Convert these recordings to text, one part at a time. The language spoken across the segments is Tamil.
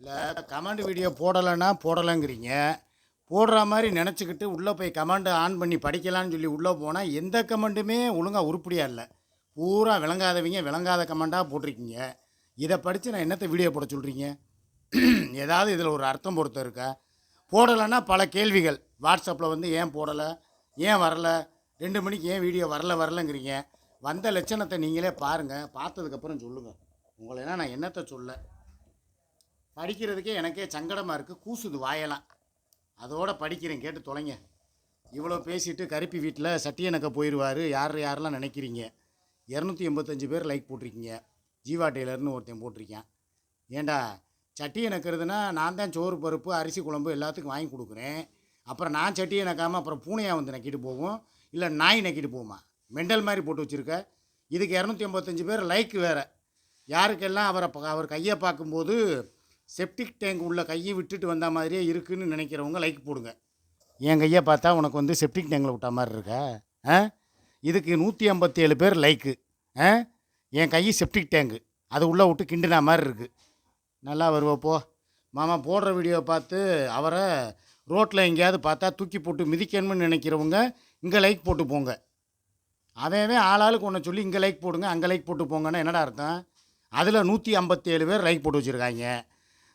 இல்லை கமெண்ட் வீடியோ போடலைன்னா போடலைங்கிறீங்க. போடுற மாதிரி நினச்சிக்கிட்டு உள்ளே போய் கமாண்டு ஆன் பண்ணி படிக்கலான்னு சொல்லி உள்ளே போனால் எந்த கமெண்ட்டுமே ஒழுங்காக உருப்படியாக இல்லை. பூரா விளங்காதவங்க விளங்காத கமெண்ட்டாக போட்டிருக்கீங்க. இதை படித்து நான் என்னத்தை வீடியோ போட சொல்கிறீங்க ஏதாவது இதில் ஒரு அர்த்தம் பொறுத்த இருக்கா? போடலைன்னா பல கேள்விகள். வாட்ஸ்அப்பில் வந்து ஏன் போடலை? ஏன் வரலை? ரெண்டு மணிக்கு ஏன் வீடியோ வரல வரலங்கிறீங்க. வந்த லட்சணத்தை நீங்களே பாருங்கள் பார்த்ததுக்கப்புறம் சொல்லுங்கள் உங்களை நான் என்னத்தை சொல்ல? படிக்கிறதுக்கே எனக்கே சங்கடமாக இருக்குது கூசுது வாயெல்லாம். அதோட படிக்கிறேன் கேட்டு தொலைங்க. இவ்வளோ பேசிட்டு கருப்பி வீட்டில் சட்டியனக்க போயிடுவார் யார் யாரெல்லாம் நினைக்கிறீங்க? இரநூத்தி எண்பத்தஞ்சு பேர் லைக் போட்டிருக்கீங்க. ஜீவா டெய்லர்னு ஒருத்தன் போட்டிருக்கேன். ஏண்டா சட்டி எனக்கிறதுனா நான் தான் சோறு பருப்பு அரிசி குழம்பு எல்லாத்துக்கும் வாங்கி கொடுக்குறேன். அப்புறம் நான் சட்டியை நக்காமல் அப்புறம் பூனையாக வந்து நக்கிட்டு போகும் இல்லை நாய் நக்கிட்டு போகுமா மெண்டல் மாதிரி போட்டு வச்சுருக்க. இதுக்கு இரநூத்தி எண்பத்தஞ்சு பேர் லைக் வேறு. யாருக்கெல்லாம் அவரை அவர் கையை பார்க்கும்போது செப்டிக் டேங்க் உள்ள கையை விட்டுட்டு வந்த மாதிரியே இருக்குதுன்னு நினைக்கிறவங்க லைக் போடுங்க. என் கையை பார்த்தா உனக்கு வந்து செப்டிக் டேங்கில் விட்ட மாதிரி இருக்கா? ஆ? இதுக்கு நூற்றி ஐம்பத்தி ஏழு பேர் லைக்கு ஆ? என் கை செப்டிக் டேங்கு. அது உள்ளே விட்டு கிண்டுனா மாதிரி இருக்குது நல்லா வருவப்போ மாமா போடுற வீடியோ பார்த்து அவரை ரோட்டில் எங்கேயாவது பார்த்தா தூக்கி போட்டு மிதிக்கணும்னு நினைக்கிறவங்க இங்கே லைக் போட்டு போங்க. அவன் ஆளாளுக்கு ஒன்று சொல்லி இங்கே லைக் போடுங்க அங்கே லைக் போட்டு போங்கன்னா என்னடா அர்த்தம்? அதில் நூற்றி ஐம்பத்தேழு பேர் லைக் போட்டு வச்சுருக்காங்க.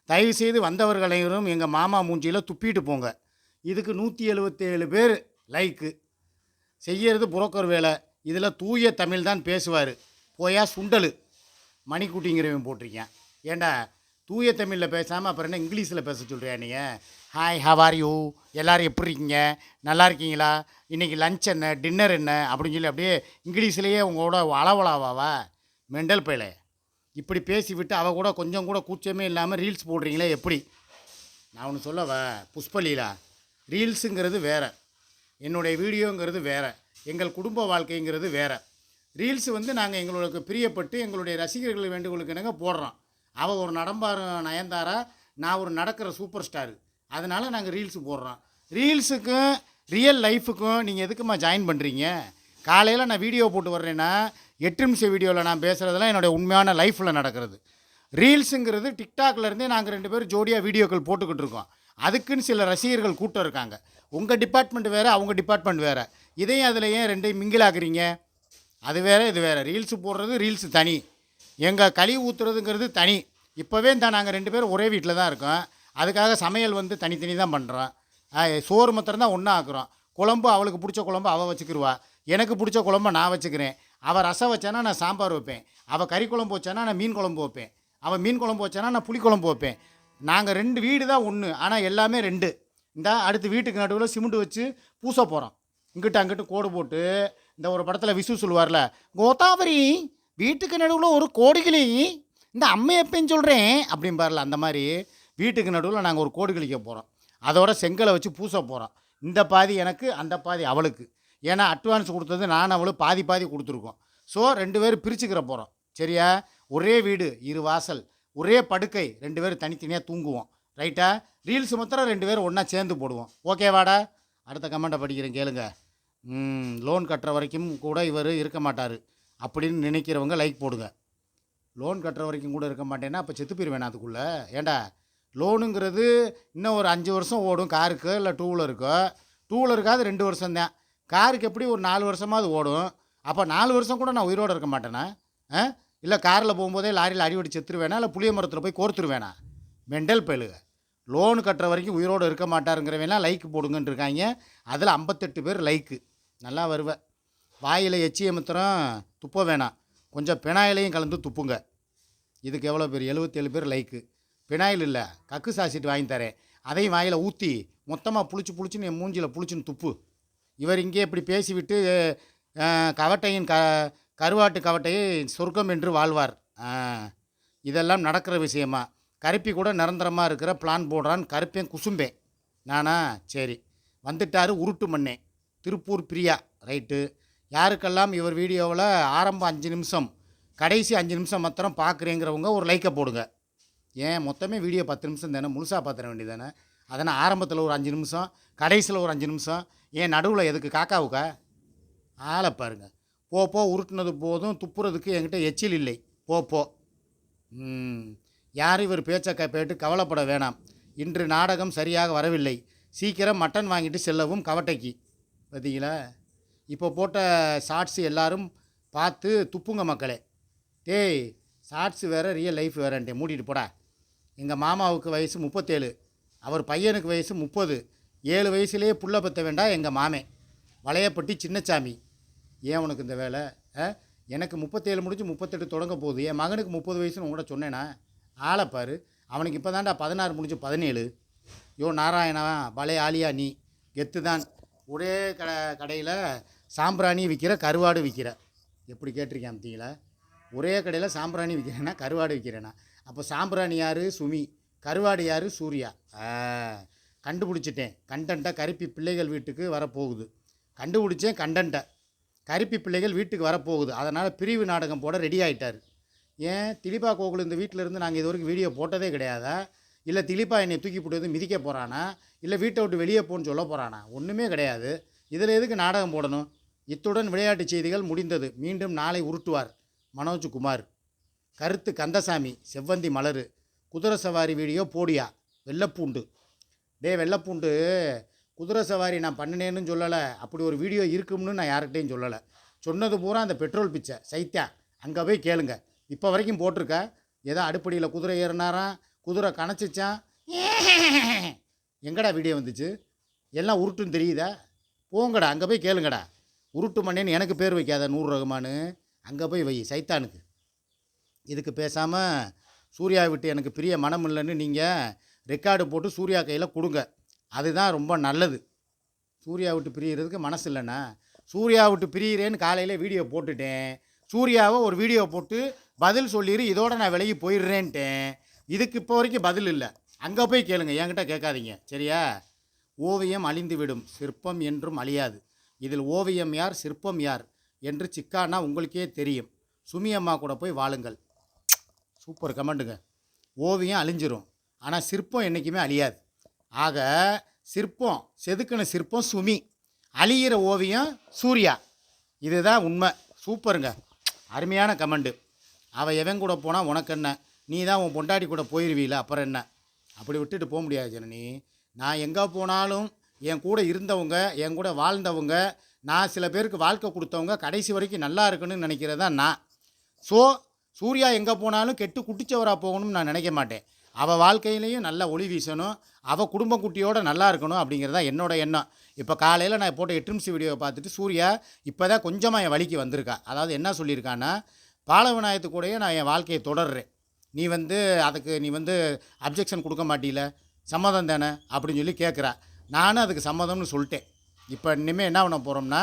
தயவுசெய்து வந்தவர்களையும் எங்கள் மாமா மூஞ்சியில் துப்பிட்டு போங்க. இதுக்கு நூற்றி எழுபத்தேழு பேர் லைக்கு செய்கிறது புரோக்கர் வேலை. இதில் தூய தமிழ் தான் பேசுவார். போயா சுண்டலு. மணிக்குட்டிங்கிறவன் போட்டிருக்கேன். ஏண்டா தூய தமிழில் பேசாமல் அப்புறம் என்ன இங்கிலீஷில் பேச சொல்கிறியா நீங்கள் ஹாய் ஹவ் ஆர் யூ எல்லோரும் எப்படி இருக்கீங்க? நல்லா இருக்கீங்களா? இன்றைக்கி லஞ்ச் என்ன? டின்னர் என்ன? அப்படின்னு சொல்லி அப்படியே இங்கிலீஷ்லேயே உங்களோட அளவலாவாவா? மெண்டல் பயலே. இப்படி பேசிவிட்டு அவள் கூட கொஞ்சம் கூட கூச்சமே இல்லாமல் ரீல்ஸ் போடுறீங்களே எப்படி? நான் ஒன்று சொல்லவா? புஷ்பலீலா ரீல்ஸுங்கிறது வேறு. என்னுடைய வீடியோங்கிறது வேறு. எங்கள் குடும்ப வாழ்க்கைங்கிறது வேறு. ரீல்ஸ் வந்து நாங்கள் எங்களுக்கு பிரியப்பட்டு எங்களுடைய ரசிகர்கள் வேண்டுகோளுக்கு என்னங்க போடுறோம். அவள் ஒரு நடம்பாரு நயன்தாரா நான் ஒரு நடக்கிற சூப்பர் ஸ்டாரு. அதனால் நாங்கள் ரீல்ஸ் போடுறோம். ரீல்ஸுக்கும் ரியல் லைஃபுக்கும் நீங்கள் எதுக்குமா ஜாயின் பண்ணுறீங்க காலையில் நான் வீடியோ போட்டு வர்றேன்னா எட்டு நிமிஷம் வீடியோவில் நான் பேசுகிறதெல்லாம் என்னோடய உண்மையான லைஃப்பில் நடக்கிறது. ரீல்ஸுங்கிறது டிக்டாக்லேருந்தே நாங்கள் ரெண்டு பேரும் ஜோடியாக வீடியோக்கள் போட்டுக்கிட்டு இருக்கோம். அதுக்குன்னு சில ரசிகர்கள் கூட்டம் இருக்காங்க. உங்கள் டிபார்ட்மெண்ட் வேறு அவங்க டிபார்ட்மெண்ட் வேறு. இதையும் அதில் ஏன் ரெண்டையும் மிங்கிலாக்குறீங்க அது வேறு இது வேறு. ரீல்ஸு போடுறது ரீல்ஸு தனி. எங்கள் களி ஊற்றுறதுங்கிறது தனி. இப்போவே தான் நாங்கள் ரெண்டு பேரும் ஒரே வீட்டில் தான் இருக்கோம். அதுக்காக சமையல் வந்து தனித்தனி தான் பண்ணுறோம் சோறு மாத்திரம் தான் ஒன்றா ஆக்குறோம். குழம்பு அவளுக்கு பிடிச்ச குழம்பு அவள் வச்சுக்கிடுவா எனக்கு பிடிச்ச குழம்பு நான் வச்சுக்கிறேன். அவள் ரசம் வச்சானா நான் சாம்பார் வைப்பேன். அவள் கறி குழம்பு வச்சானா நான் மீன் குழம்பு வைப்பேன். அவள் மீன் குழம்பு வச்சானா நான் புளி குழம்பு வைப்பேன். நாங்கள் ரெண்டு வீடு தான் ஒன்று ஆனால் எல்லாமே ரெண்டு. இந்த அடுத்து வீட்டுக்கு நடுவில் சிமெண்ட் வச்சு பூச போகிறோம் இங்கிட்ட அங்கிட்டு கோடு போட்டு இந்த ஒரு படத்தில் விசு சொல்லுவார்ல கோதாவரி வீட்டுக்கு நடுவில் ஒரு கோடுகிளி இந்த அம்மை எப்பயும் சொல்கிறேன் அப்படிம்பார்ல அந்த மாதிரி வீட்டுக்கு நடுவில் நாங்கள் ஒரு கோடு கிழிக்க போகிறோம் அதோட செங்கலை வச்சு பூச போகிறோம் இந்த பாதி எனக்கு அந்த பாதி அவளுக்கு. ஏன்னா அட்வான்ஸ் கொடுத்தது நான் அவளும் பாதி பாதி கொடுத்துருக்கோம். ஸோ ரெண்டு பேரும் பிரிச்சுக்கிற போகிறோம் சரியா? ஒரே வீடு இரு வாசல் ஒரே படுக்கை ரெண்டு பேரும் தனித்தனியாக தூங்குவோம். ரைட்டா ரீல்ஸ் மாத்திரம் ரெண்டு பேரும் ஒன்றா சேர்ந்து போடுவோம். ஓகேவாடா அடுத்த கமெண்ட்டை படிக்கிறேன் கேளுங்க. லோன் கட்டுற வரைக்கும் கூட இவர் இருக்க மாட்டார். அப்படின்னு நினைக்கிறவங்க லைக் போடுங்க. லோன் கட்டுற வரைக்கும் கூட இருக்க மாட்டேன்னா அப்போ செத்து போயிடுவேன் அதுக்குள்ளே. ஏண்டா? லோனுங்கிறது இன்னும் ஒரு அஞ்சு வருஷம் ஓடும். காருக்கு இல்லை டூ வீலருக்கோ டூ வீலருக்காவது ரெண்டு வருஷம்தான். காருக்கு எப்படி ஒரு நாலு வருஷமாவது ஓடும்? அப்போ நாலு வருஷம் கூட நான் உயிரோடு இருக்க மாட்டேனா? ஆ? இல்லை காரில் போகும்போதே லாரியில் அடிவடி செத்துருவேனா? இல்லை புளிய மரத்தில் போய் கோர்த்துருவேனா? மெண்டல் பயிலுக. லோன் கட்டுற வரைக்கும் உயிரோடு இருக்க மாட்டாருங்கிறவெல்லாம் லைக் போடுங்கன்னு இருக்காங்க. அதில் ஐம்பத்தெட்டு பேர் லைக்கு நல்லா வருவேன் வாயில் எச்சி மாத்திரம் துப்ப வேணாம். கொஞ்சம் பினாயிலையும் கலந்து துப்புங்க. இதுக்கு எவ்வளோ பேர்? எழுபத்தேழு பேர் லைக்கு பினாயில் இல்லை. கக்கு சாசிட்டு வாங்கி தரேன். அதையும் வாயில் ஊற்றி மொத்தமாக புளிச்சு புளிச்சுன்னு என் மூஞ்சியில் புளிச்சுன்னு துப்பு. இவர் இங்கே இப்படி பேசிவிட்டு கவட்டையின் க கருவாட்டு கவட்டையை சொர்க்கம் என்று வாழ்வார். இதெல்லாம் நடக்கிற விஷயமா? கருப்பி கூட நிரந்தரமாக இருக்கிற பிளான் போடுறான். கருப்பேன் குசும்பேன் நானா? சரி. வந்துட்டார் உருட்டு மண்ணே. திருப்பூர் பிரியா. ரைட்டு. யாருக்கெல்லாம் இவர் வீடியோவில் ஆரம்பம் அஞ்சு நிமிஷம் கடைசி அஞ்சு நிமிஷம் மாத்திரம் பார்க்குறேங்கிறவங்க ஒரு லைக்கை போடுங்க. ஏன்? மொத்தமே வீடியோ பத்து நிமிஷம் தானே. முழுசாக பார்த்துட வேண்டியதானே அதனால் ஆரம்பத்தில் ஒரு அஞ்சு நிமிஷம் கடைசியில் ஒரு அஞ்சு நிமிஷம். ஏன் நடுவில் எதுக்கு காக்காவுக்கா? ஆளை பாருங்க. போ போ உருட்டுனது போதும் துப்புறதுக்கு என்கிட்ட எச்சில் இல்லை. போ போ. யாரும் இவர் பேச்சை கேட்டு கவலைப்பட வேணாம். இன்று நாடகம் சரியாக வரவில்லை. சீக்கிரம் மட்டன் வாங்கிட்டு செல்லவும் கவட்டைக்கு. பார்த்தீங்களா இப்போ போட்ட ஷார்ட்ஸ் எல்லாரும் பார்த்து துப்புங்க மக்களே. டேய் ஷார்ட்ஸ் வேறு ரியல் லைஃப் வேறன்ட்டே. மூடிட்டு போடா. எங்கள் மாமாவுக்கு வயசு முப்பத்தேழு. அவர் பையனுக்கு வயசு முப்பது. ஏழு வயசுலேயே புள்ள பத்த வேண்டாம் எங்கள் மாமே. வளையப்பட்டி சின்னச்சாமி. ஏன் உனக்கு இந்த வேலை? ஆ? எனக்கு முப்பத்தேழு முடிஞ்சு முப்பத்தெட்டு தொடங்க போகுது. என் மகனுக்கு முப்பது வயசுன்னு உங்கள்கிட்ட சொன்னேனா? ஆளை பாரு. அவனுக்கு இப்போ தான்டா பதினாறு முடிஞ்சு பதினேழு. யோ நாராயணா பலே ஆலியா நீ? கெத்து தான் ஒரே கடை கடையில் சாம்பிராணி விற்கிற கருவாடு விற்கிற எப்படி கேட்டிருக்கேன் பார்த்தீங்களா ஒரே கடையில் சாம்பிராணி விற்கிறேன்னா கருவாடு விற்கிறேன்னா அப்போ சாம்பிராணி யார்? சுமி. கருவாடு யார்? சூர்யா. கண்டுபிடிச்சிட்டேன். கண்டென்ட்டாக கருப்பி பிள்ளைகள் வீட்டுக்கு வரப்போகுது. கண்டுபிடிச்சேன் கண்டென்ட்டை கருப்பி பிள்ளைகள் வீட்டுக்கு வரப்போகுது. அதனால் பிரிவு நாடகம் போட ரெடி ஆகிட்டார் ஏன்? திலீபா கோகுல் இந்த வீட்டில் இருந்து நாங்கள் இது வரைக்கும் வீடியோ போட்டதே கிடையாதா? இல்லை திலீபா என்னை தூக்கி போட்டு வந்து மிதிக்க போகிறானா இல்லை வீட்டை விட்டு வெளியே போன்னு சொல்ல போகிறானா ஒன்றுமே கிடையாது. இதில் எதுக்கு நாடகம் போடணும்? இத்துடன் விளையாட்டு செய்திகள் முடிந்தது. மீண்டும் நாளை உருட்டுவார் மனோஜ் குமார். கருத்து கந்தசாமி செவ்வந்தி மலரு. குதிரை சவாரி வீடியோ போடியா? வெள்ளப்பூண்டு. டே வெள்ளப்பூண்டு குதிரை சவாரி நான் பண்ணினேன்னு சொல்லலை. அப்படி ஒரு வீடியோ இருக்கும்னு நான் யார்கிட்டையும் சொல்லலை. சொன்னது பூரா அந்த பெட்ரோல் பிச்சை. சைத்தியா அங்கே போய் கேளுங்க. இப்போ வரைக்கும் போட்டிருக்க. ஏதோ அடுப்படியில் குதிரை ஏறினாராம் குதிரை கணச்சிச்சான் எங்கடா வீடியோ வந்துச்சு? எல்லாம் உருட்டுன்னு தெரியுதா? போங்கடா அங்கே போய் கேளுங்கடா. உருட்டு மண்ணேன்னு எனக்கு பேர் வைக்காத நூறு ரகுமானு அங்கே போய் வை சைத்தானுக்கு. இதுக்கு பேசாமல் சூர்யா விட்டு எனக்கு பிரிய மனம் இல்லைன்னு நீங்கள் ரெக்கார்டு போட்டு சூர்யா கையில் கொடுங்க. அதுதான் ரொம்ப நல்லது. சூர்யா விட்டு பிரியறதுக்கு மனசு இல்லைண்ணா. சூர்யா விட்டு பிரியிறேன்னு காலையில் வீடியோ போட்டுட்டேன். சூர்யாவை ஒரு வீடியோ போட்டு பதில் சொல்லிடு இதோட நான் விலகி போயிடுறேன்ட்டேன். இதுக்கு இப்போ வரைக்கும் பதில் இல்லை. அங்கே போய் கேளுங்க என்கிட்ட கேட்காதீங்க. சரியா? ஓவியம் அழிந்து விடும் சிற்பம் என்றும் அழியாது. இதில் ஓவியம் யார் சிற்பம் யார் என்று சிக்கானா உங்களுக்கே தெரியும். சுமி அம்மா கூட போய் வாழுங்கள். சூப்பர் கமெண்ட்டுங்க ஓவியம் அழிஞ்சிரும். ஆனால் சிற்பம் என்றைக்குமே அழியாது. ஆக சிற்பம் செதுக்கின சிற்பம் சுமி. அழியிற ஓவியம் சூர்யா. இதுதான் உண்மை. சூப்பருங்க. அருமையான கமெண்டு. அவள் எவன் கூட போனால் உனக்கு என்ன? நீ தான் உன் பொண்டாட்டி கூட போயிடுவீல அப்புறம் என்ன? அப்படி விட்டுட்டு போக முடியாது ஜனனி. நான் எங்கே போனாலும் என் கூட இருந்தவங்க என் கூட வாழ்ந்தவங்க நான் சில பேருக்கு வாழ்க்கை கொடுத்தவங்க கடைசி வரைக்கும் நல்லா இருக்குன்னு நினைக்கிறதா நான். ஸோ சூர்யா எங்கே போனாலும் கெட்டு குட்டிச்சவராக போகணும்னு நான் நினைக்க மாட்டேன். அவள் வாழ்க்கையிலையும் நல்ல ஒளி வீசணும். அவள் குடும்ப குட்டியோட நல்லா இருக்கணும் அப்படிங்கிறது தான் என்னோட எண்ணம். இப்போ காலையில் நான் போட்ட எட்டு நிமிஷம் வீடியோவை பார்த்துட்டு சூர்யா இப்போ தான் கொஞ்சமாக என் வழிக்கு வந்திருக்கா. அதாவது என்ன சொல்லியிருக்கான்னா பாலவிநாயகத்து கூடயே நான் என் வாழ்க்கையை தொடர்றேன். நீ வந்து அதுக்கு நீ வந்து அப்ஜெக்ஷன் கொடுக்க மாட்டியில? சம்மதம் தானே? அப்படின்னு சொல்லி கேட்குறா நானும் அதுக்கு சம்மதம்னு சொல்லிட்டேன். இப்போ இனிமேல் என்ன பண்ண போகிறோம்னா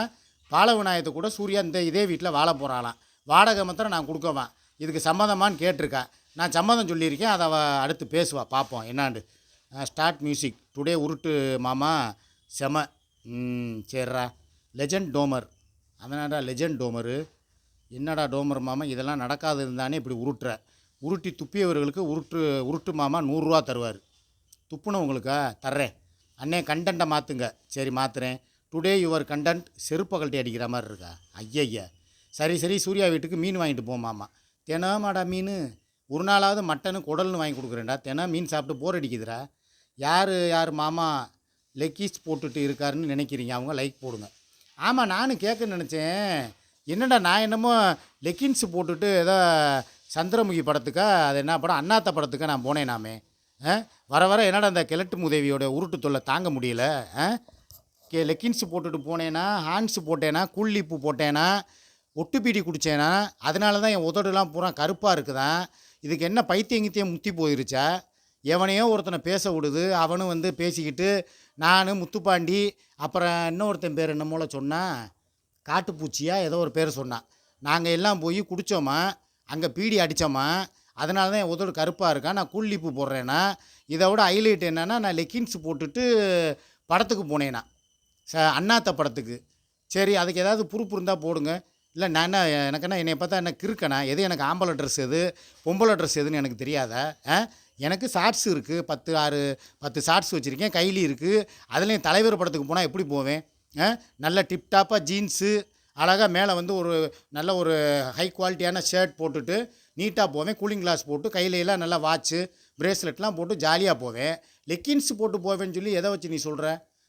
பாலவிநாயகத்தை கூட சூர்யா இந்த இதே வீட்டில் வாழ போகிறாளாம் வாடகை மாத்திரம் நான் கொடுக்கவேன் இதுக்கு சம்மதமான்னு கேட்டிருக்கா. நான் சம்மதம் சொல்லியிருக்கேன் அதை அவள் அடுத்து பேசுவா பார்ப்போம் என்னான்னு. ஸ்டார்ட் மியூசிக் டுடே உருட்டு மாமா செம. சரிடா லெஜண்ட் டோமர் அதனாடா லெஜண்ட் டோமரு என்னடா டோமர் மாமா இதெல்லாம் நடக்காது இருந்தானே இப்படி உருட்டுற. உருட்டி துப்பியவர்களுக்கு உருட்டு உருட்டு மாமா நூறுரூவா தருவார். துப்புனவங்களுக்கா தர்றேன். அண்ணே கண்டென்ட்டை மாற்றுங்க சரி மாற்றுறேன் டுடே யுவர் கண்டென்ட் செருப்பு அடிக்கிற மாதிரி இருக்கா? ஐயய்யா. சரி சரி சூர்யா வீட்டுக்கு மீன் வாங்கிட்டு போ மாமா. தினமாடா மீன். ஒரு நாளாவது மட்டனு குடல்னு வாங்கி கொடுக்குறேன்டா. தினம் மீன் சாப்பிட்டு போர் அடிக்குதுடா. யார் யார் மாமா லெக்கீஸ் போட்டுட்டு இருக்காருன்னு நினைக்கிறீங்க? அவங்க லைக் போடுங்க. ஆமாம் நானும் கேட்க நினச்சேன். என்னடா நான் என்னமோ லெக்கின்ஸ் போட்டுட்டு ஏதோ சந்திரமுகி படத்துக்கா அது என்ன படம்? அண்ணாத்த படத்துக்கா நான் போனேன் நாமே. ஆ? வர வர என்னடா அந்த கிழட்டு முதவியோட உருட்டு தொல்லை தாங்க முடியல? ஆ? கே லெக்கின்ஸ் போட்டுட்டு போனேனா ஹான்ஸ் போட்டேனா கூல்லிப்பு போட்டேனா ஒட்டுப்பீடி குடித்தேனா அதனால தான் என் உதடுலாம் பூரா கருப்பாக இருக்குதான் இதுக்கு என்ன பைத்தியங்கித்தியம் முத்தி போயிருச்சா? எவனையோ ஒருத்தனை பேச விடுது. அவனும் வந்து பேசிக்கிட்டு நான் முத்துப்பாண்டி அப்புறம் இன்னொருத்தன் பேர் என்னமோல சொன்னான் காட்டுப்பூச்சியாக ஏதோ ஒரு பேர் சொன்னான் நாங்கள் எல்லாம் போய் குடித்தோமா அங்கே பீடி அடித்தோமா அதனால தான் என் உதடு கருப்பாக இருக்கா? நான் கூல்லிப்பு போடுறேன்னா இதை விட ஹைலைட் என்னென்னா நான் லெக்கின்ஸ் போட்டுட்டு படத்துக்கு போனேன்னா ச அண்ணாத்த படத்துக்கு. சரி அதுக்கு ஏதாவது ப்ரூஃப் இருந்தால் போடுங்க. இல்லை நான் என்ன எனக்கு என்ன என்னை பார்த்தா என்ன கிறுக்கனா? எது எனக்கு ஆம்பளை ட்ரெஸ் எது? பொம்பளை ட்ரெஸ் எதுன்னு எனக்கு தெரியாத? ஆ? எனக்கு ஷார்ட்ஸ் இருக்குது பத்து ஆறு பத்து ஷார்ட்ஸ் வச்சுருக்கேன் கைலி இருக்குது அதுலேயும் தலைவர் படத்துக்கு போனால் எப்படி போவேன்? ஆ? நல்ல டிப்டாப்பாக ஜீன்ஸு அழகாக மேலே வந்து ஒரு நல்ல ஒரு ஹை குவாலிட்டியான ஷர்ட் போட்டுட்டு நீட்டாக போவேன். கூலிங் கிளாஸ் போட்டு கையில எல்லாம் நல்லா வாட்ச்சு பிரேஸ்லெட்லாம் போட்டு ஜாலியாக போவேன். லெக்கின்ஸ் போட்டு போவேன்னு சொல்லி எதை வச்சு நீ சொல்கிற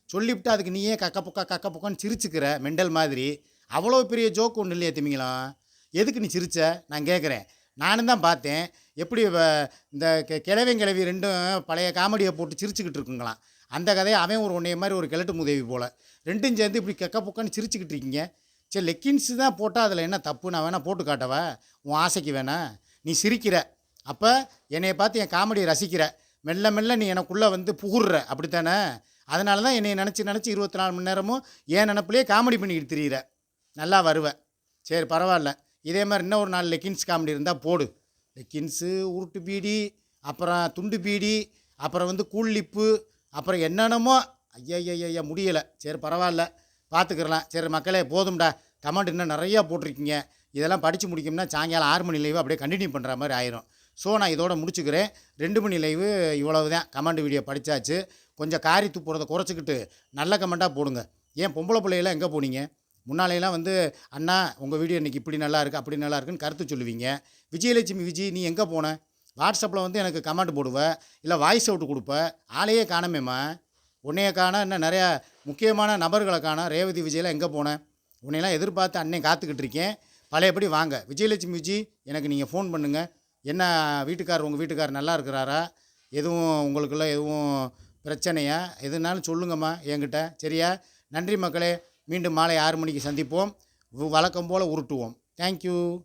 சொல்லிவிட்டு அதுக்கு நீயே கக்க புக்கா கக்க புக்கான்னு சிரிச்சுக்கிற மெண்டல் மாதிரி. அவ்வளோ பெரிய ஜோக் ஒன்றும் இல்லையே திமிங்களா? எதுக்கு நீ சிரிச்ச? நான் கேட்குறேன் நானும் தான் பார்த்தேன். எப்படி வ- இந்த கெ- கிழவன் கிழவி ரெண்டும் பழைய காமெடியை போட்டு சிரிச்சுக்கிட்டு இருக்குங்களாம். அந்த கதையை அவன் ஒரு உன்னைய மாதிரி ஒரு கிழட்டு முதவி போல். ரெண்டும் சேர்ந்து இப்படி கெக்க பொக்கன்னு சிரிச்சுக்கிட்டு இருக்கீங்க. சரி லெக்கின்ஸ் தான் போட்டால் அதில் என்ன தப்பு? நான் வேணால் போட்டு காட்டவா? உன் ஆசைக்கு வேணா. நீ சிரிக்கிற. அப்போ என்னையை பார்த்து என் காமெடியை ரசிக்கிற. மெல்ல மெல்ல நீ எனக்குள்ளே வந்து புகுடுற அப்படித்தானே? அதனால தான் என்னை நினச்சி நினச்சி இருபத்தி நாலு மணி நேரமும் என் நினப்புலேயே காமெடி பண்ணிக்கிட்டு திரியிற. நல்லா வருவேன். சரி பரவாயில்ல. இதே மாதிரி இன்னும் ஒரு நாலு லெக்கின்ஸ் காமெடி இருந்தால் போடு. லெக்கின்ஸு உருட்டு பீடி அப்புறம் துண்டு பீடி அப்புறம் வந்து கூழ்லிப்பு அப்புறம் என்னென்னமோ. ஐயா ஐயா முடியலை. சரி பரவாயில்ல. பார்த்துக்கிறலாம் சரி மக்களே போதும்டா. கமெண்ட் இன்னும் நிறையா போட்டிருக்கீங்க. இதெல்லாம் படித்து முடிக்கும்னா சாயங்காலம் ஆறு மணி லைவு அப்படியே கண்டினியூ பண்ணுற மாதிரி ஆயிரும். ஸோ நான் இதோட முடிச்சுக்கிறேன். ரெண்டு மணி லைவு இவ்வளவு தான் கமெண்ட் வீடியோ படித்தாச்சு கொஞ்சம் காரி துப்புறதை குறைச்சிக்கிட்டு நல்ல கமெண்ட்டாக போடுங்க. ஏன் பொம்பளை பிள்ளையெல்லாம் எங்கே போனீங்க? முன்னாலையெல்லாம் வந்து அண்ணா உங்கள் வீடியோ இன்றைக்கி இப்படி நல்லா இருக்குது அப்படி நல்லா இருக்குன்னு கருத்து சொல்லுவீங்க. விஜயலட்சுமி விஜய் நீ எங்கே போன? வாட்ஸ்அப்பில் வந்து எனக்கு கமெண்ட் போடுவ இல்லை வாய்ஸ் அவுட் கொடுப்ப. ஆளையே காணமேம்மா. உன்னைய காண இன்னும் நிறையா முக்கியமான நபர்களை காண ரேவதி விஜயெலாம் எங்கே போனேன் உன்னையெல்லாம் எதிர்பார்த்து அன்னையை காத்துக்கிட்டு இருக்கேன். பழையபடி வாங்க. விஜயலட்சுமி விஜய் எனக்கு நீங்கள் ஃபோன் பண்ணுங்கள் என்ன வீட்டுக்கார் உங்கள் வீட்டுக்கார் நல்லா இருக்கிறாரா? எதுவும் உங்களுக்குள்ள எதுவும் பிரச்சனையா? எதுனாலும் சொல்லுங்கம்மா என்கிட்ட. சரியா? நன்றி மக்களே. மீண்டும் மாலை ஆறு மணிக்கு சந்திப்போம். வழக்கம் போல் உருட்டுவோம். தேங்க்யூ